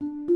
you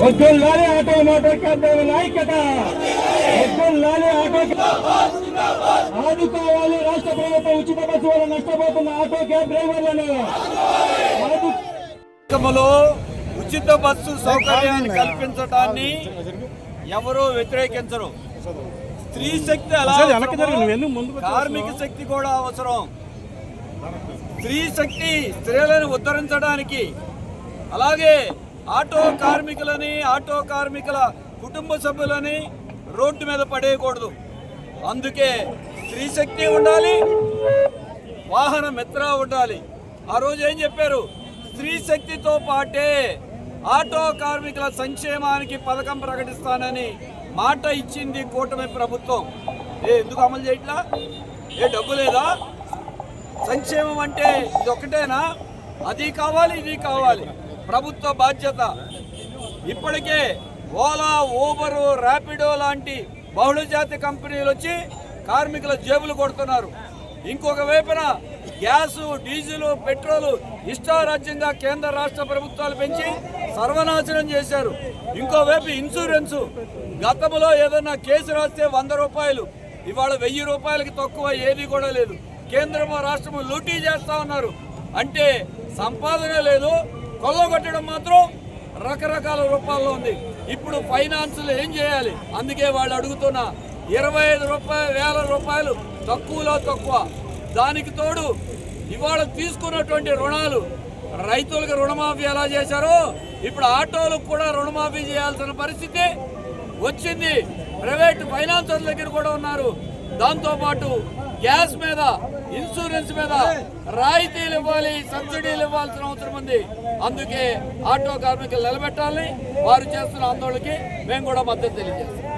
వద్దుల్లాలి auto cab డ్రైవర్ల ఐక్యత వద్దుల్లాలి auto ఆదుకోవాలి రాష్ట్ర ప్రభుత్వం ఉచిత బస్సు వల్ల నష్టపోతున్న ఆటో క్యాబ్ డ్రైవర్లను. ఉచిత బస్సు సౌకర్యాన్ని కల్పించడాన్ని ఎవరూ వ్యతిరేకించరు. స్త్రీ శక్తి కార్మిక శక్తి కూడా అవసరం. స్త్రీ శక్తి స్త్రీలను ఉద్ధరించడానికి అలాగే ఆటో కార్మికులని ఆటో కార్మికుల కుటుంబ సభ్యులని రోడ్డు మీద పడేయకూడదు. అందుకే స్త్రీ శక్తి ఉండాలి వాహన మిత్ర ఉండాలి. ఆ రోజు ఏం చెప్పారు? స్త్రీ శక్తితో పాటే ఆటో కార్మికుల సంక్షేమానికి పథకం ప్రకటిస్తానని మాట ఇచ్చింది కూటమి ప్రభుత్వం. ఏ ఎందుకు అమలు చేయట్లా? ఏ డబ్బు లేదా? సంక్షేమం అంటే ఇది ఒకటేనా అది కావాలి ఇది కావాలి. ప్రభుత్వ బాధ్యత. ఇప్పటికే ఓలా ఊబరు ర్యాపిడో లాంటి బహుళజాతి కంపెనీలు వచ్చి కార్మికుల జేబులు కొడుతున్నారు. ఇంకొక వైపున గ్యాసు డీజిల్ పెట్రోలు ఇష్టారాజ్యంగా కేంద్ర రాష్ట్ర ప్రభుత్వాలు పెంచి సర్వనాశనం చేశారు. ఇంకోవైపు ఇన్సూరెన్సు. గతంలో ఏదన్నా కేసు రాస్తే వంద రూపాయలు. ఇవాళ వెయ్యి రూపాయలకి తక్కువ ఏది కూడా లేదు. కేంద్రము రాష్ట్రము లూటీ చేస్తా ఉన్నారు. అంటే సంపాదన లేదు. కొల్లగొట్టడం మాత్రం రకరకాల రూపాల్లో ఉంది. ఇప్పుడు ఫైనాన్స్లో ఏం చేయాలి? అందుకే వాళ్ళు అడుగుతున్న ఇరవై ఐదు రూపాయల వేల రూపాయలు తక్కువలో తక్కువ. దానికి తోడు ఇవాళ తీసుకున్నటువంటి రుణాలు రైతులకు రుణమాఫీ ఎలా చేశారో ఇప్పుడు ఆటోలకు కూడా రుణమాఫీ చేయాల్సిన పరిస్థితి వచ్చింది. ప్రైవేట్ ఫైనాన్సర్ల దగ్గర కూడా ఉన్నారు. దాంతోపాటు గ్యాస్ మీద ఇన్సూరెన్స్ మీద రాయితీలు ఇవ్వాలి సబ్సిడీలు ఇవ్వాల్సిన అవసరం ఉంది. అందుకే ఆటో కార్మికులు నిలబెట్టాలి. వారు చేస్తున్న ఆందోళనకి మేము కూడా మద్దతు తెలియజేస్తాం.